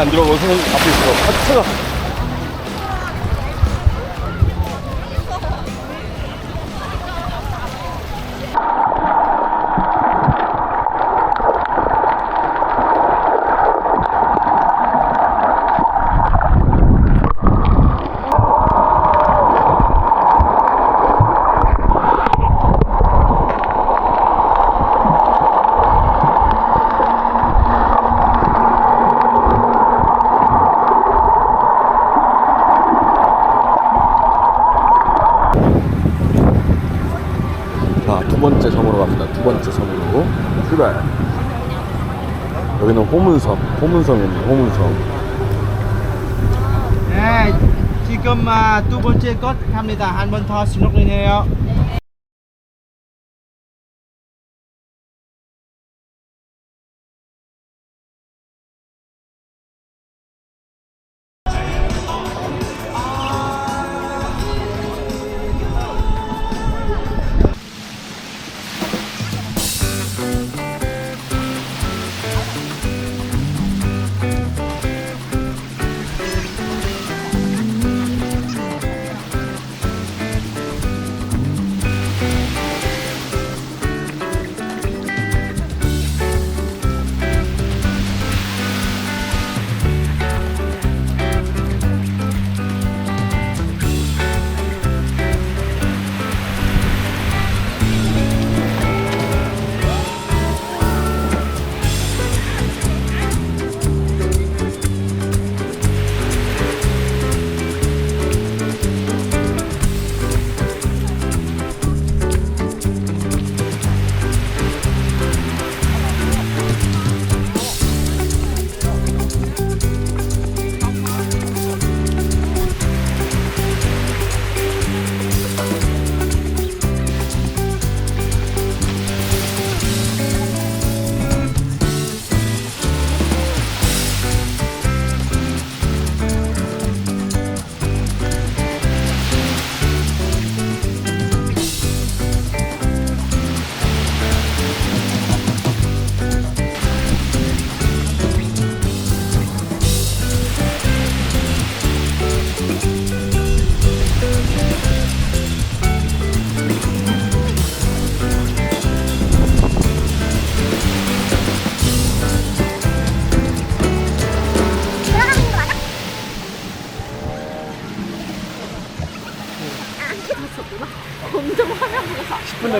안 들어가고 손 앞에 있어? 아, 차가. 번째 섬으로 갑니다. 두 번째 섬으로 출발. 여기는 호문섬, 호문섬입니다. 호문섬. 네, 지금 아, 두 번째 것 합니다. 한 번더 스노클링해요.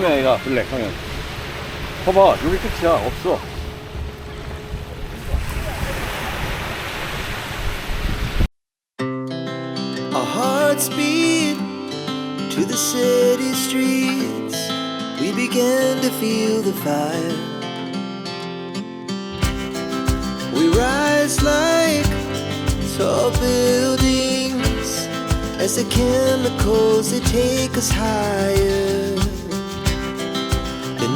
10분 되면 애가 블랙 형현. 봐봐, 여기 끝이야. 없어. Our hearts beat to the city streets. We began to feel the fire. We rise like tall buildings as the chemicals they take us higher.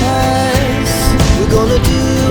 past You're gonna do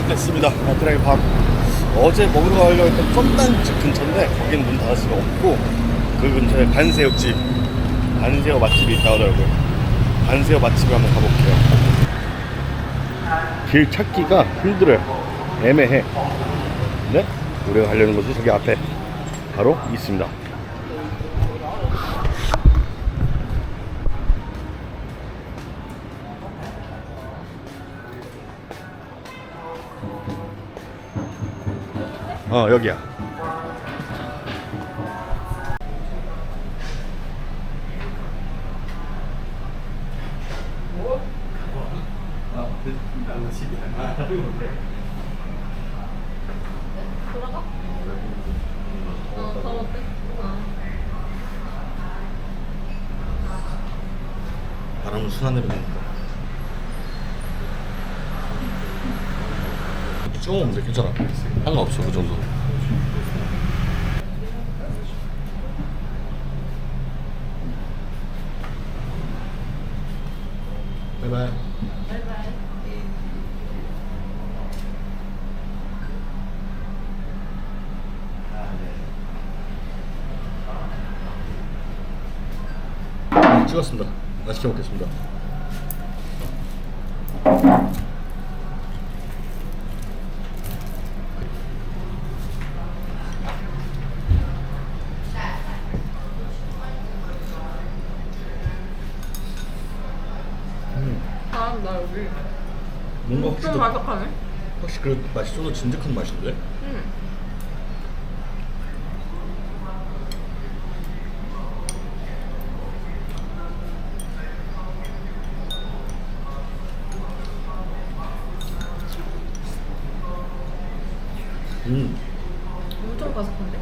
됐습니다. 아트라이 밥. 어제 먹으러 가려고 했던 썸단집 근처인데 거기는 문 닫을 수가 없고 그 근처에 반새우집, 반새우 맛집이 있다고 하더라고요. 반새우 맛집을 한번 가볼게요. 길 찾기가 힘들어요. 애매해. 네? 우리가 가려는 곳이 저기 앞에 바로 있습니다. 어 여기야 바람은 순한 대로 납니다 찍어 먹으면 돼 괜찮아. 상관없어 그 정도. 바이바이. 네, 찍었습니다. 맛있게 먹겠습니다 잘한다 여기 뭔가 좀 확실히 바삭하네. 확실히 그 맛이 좀 더 진득한 맛인데? 응 음 엄청 바삭한데?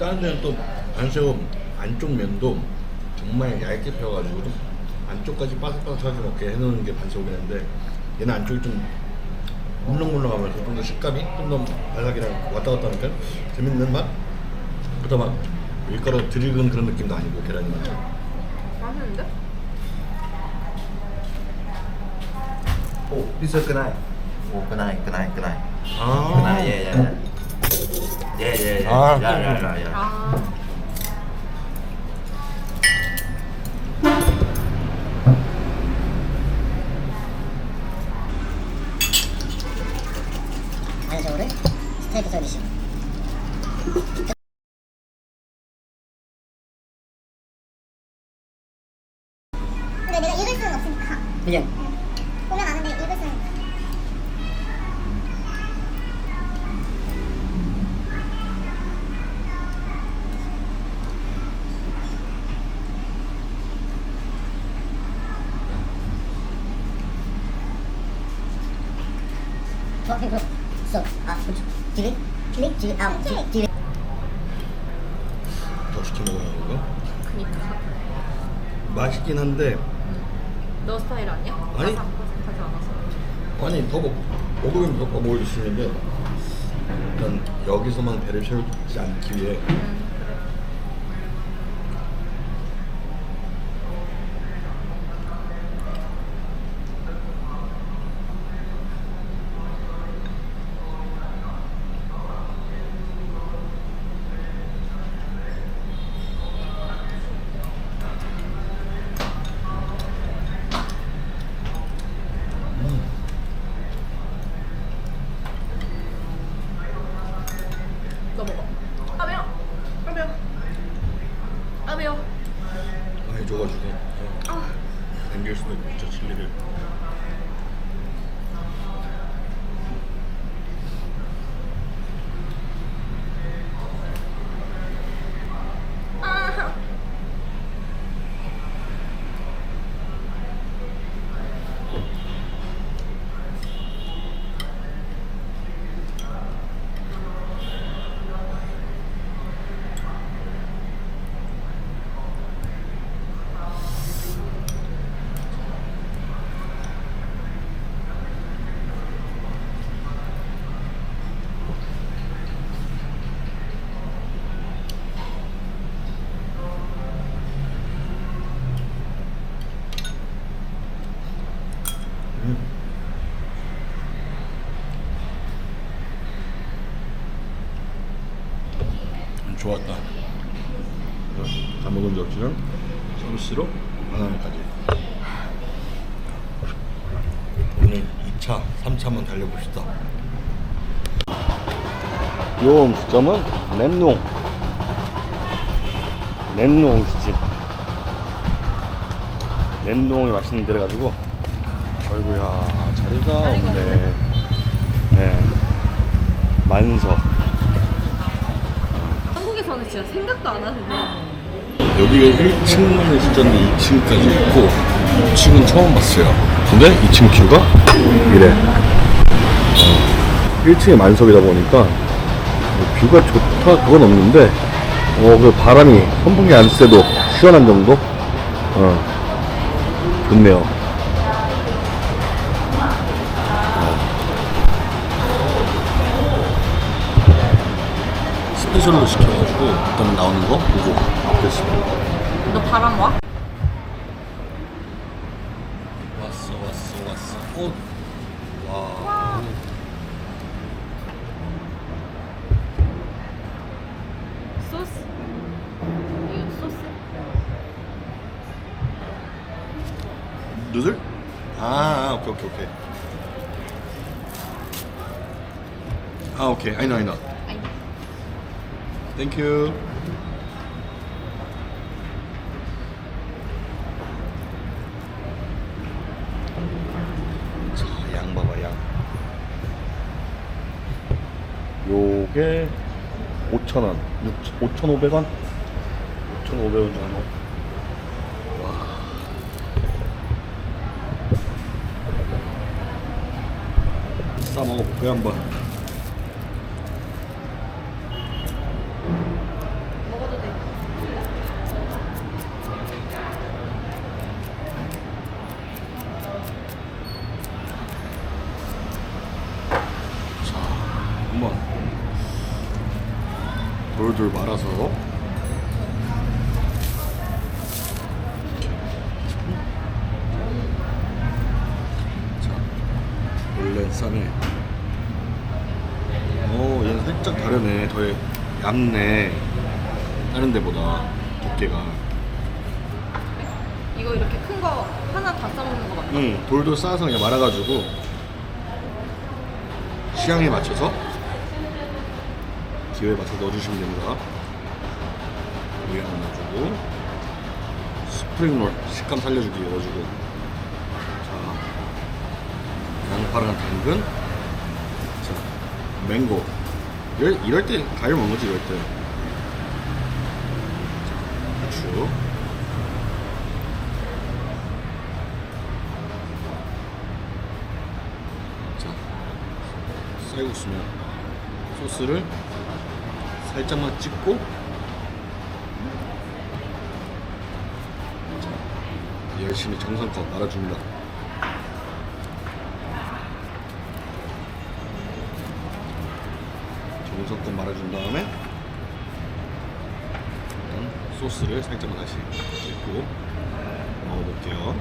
다른 데는 또 반새우 안쪽 면도 정말 얇게 펴가지고 좀 안쪽까지 바삭바삭하게 먹게 해놓는 게 반새우긴 한데 얘는 안쪽이 좀 물렁물렁하면서 좀 더 식감이 좀 더 바삭이랑 왔다 갔다 하니까 재밌는 맛? 그렇다 막 밀가루 드리는 그런 느낌도 아니고 계란이 맛 맛있는데? This is kenai. Oh, kenai, kenai, kenai. 아 yeah, yeah. Ah, yeah, yeah, yeah, yeah. 아 아. 더 시켜 먹으라는 거 그니까 맛있긴 한데 너 스타일 아니야? 아니. 않아서 아니 더 먹, 먹으면 더 먹을 수 있는데 일단 여기서만 배를 채우지 않기 위해 음 좋았다. 다 먹은 접시는 서비스로 하나까지. 오늘 2차, 3차 한번 달려봅시다. 요 음식점은 램농. 램농 음식집. 램농이 맛있는 데라 가지고 아이고야 자리가 없네. 네. 만석. 한국에서는 진짜 생각도 안 하는데. 여기가 1층만 있었는데 2층까지 있고 2층은 처음 봤어요. 근데 2층 뷰가 이래. 어, 1층에 만석이다 보니까 뭐 뷰가 좋다 그건 없는데 어, 그 바람이 선풍기 안 쐬도 시원한 정도? 어, 좋네요. 스페셜로 시켜가지고 일단 나오는 거 보고 먹겠습니다. 너 바람 와? 왔어 왔어 왔어 꽃. 와. 소스? 이거 소스? 누들? 아, 아 오케이 오케이 오케이. 아 오케이 I know I know. You. 자, 양 봐봐 양. 요게 5,000원, 5,500원? 5,500원 정도. 싸 먹어볼게요 한번. 먹어도 돼. 자, 한번 돌돌 말아서 자, 원래 쌈에 오, 얘는 살짝 다르네. 더 얇네. 다른 데보다 두께가. 이거 이렇게 큰 거 하나 다 싸먹는 거 맞나? 응, 돌도 싸서 그냥 말아가지고 취향에 맞춰서 기호에 맞춰서 넣어주시면 됩니다. 여기 하나 넣어주고 스프링롤 식감 살려주기 넣어주고 자 양파랑 당근 자 맹고 이럴, 이럴 때 과일 먹는 거지 이럴 때. 자, 후추. 자, 쌀국수면 소스를 살짝만 찍고. 자, 열심히 정성껏 말아줍니다. 말아준 다음에 소스를 살짝만 다시 찍고 먹어볼게요.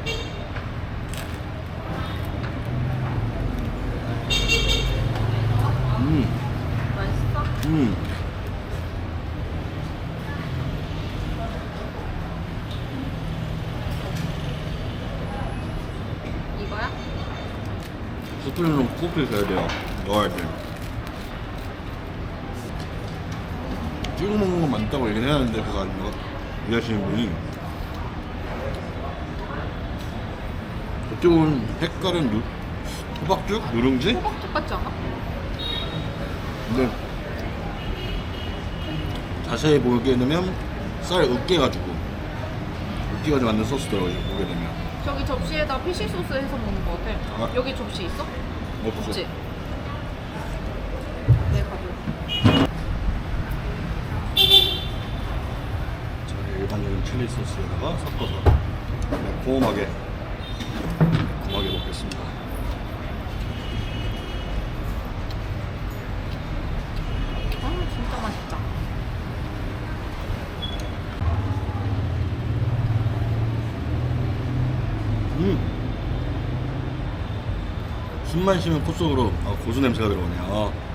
음. 맛있어? 음. 이거야? 스프링은 꼭 해야 돼요. 넣어야 돼. 찍어 먹는 건 많다고 얘기는 해야하는데 그거 아니고 일하시는 분이 그쪽은 색깔은 누, 호박죽? 누룽지? 호박죽 같지 않아? 근데 자세히 보게 되면 쌀 으깨가지고 으깨가지고 만든 소스더라고요 보게 되면 저기 접시에다 피쉬 소스 해서 먹는 거 같아. 아. 여기 접시 있어? 없지? 네, 가져. 자, 일반적인 칠리 소스에다가 섞어서 매콤하게 매콤하게 먹겠습니다. 아, 진짜 맛있다. 음. 숨만 쉬면 콧속으로 아, 고수 냄새가 들어오네요.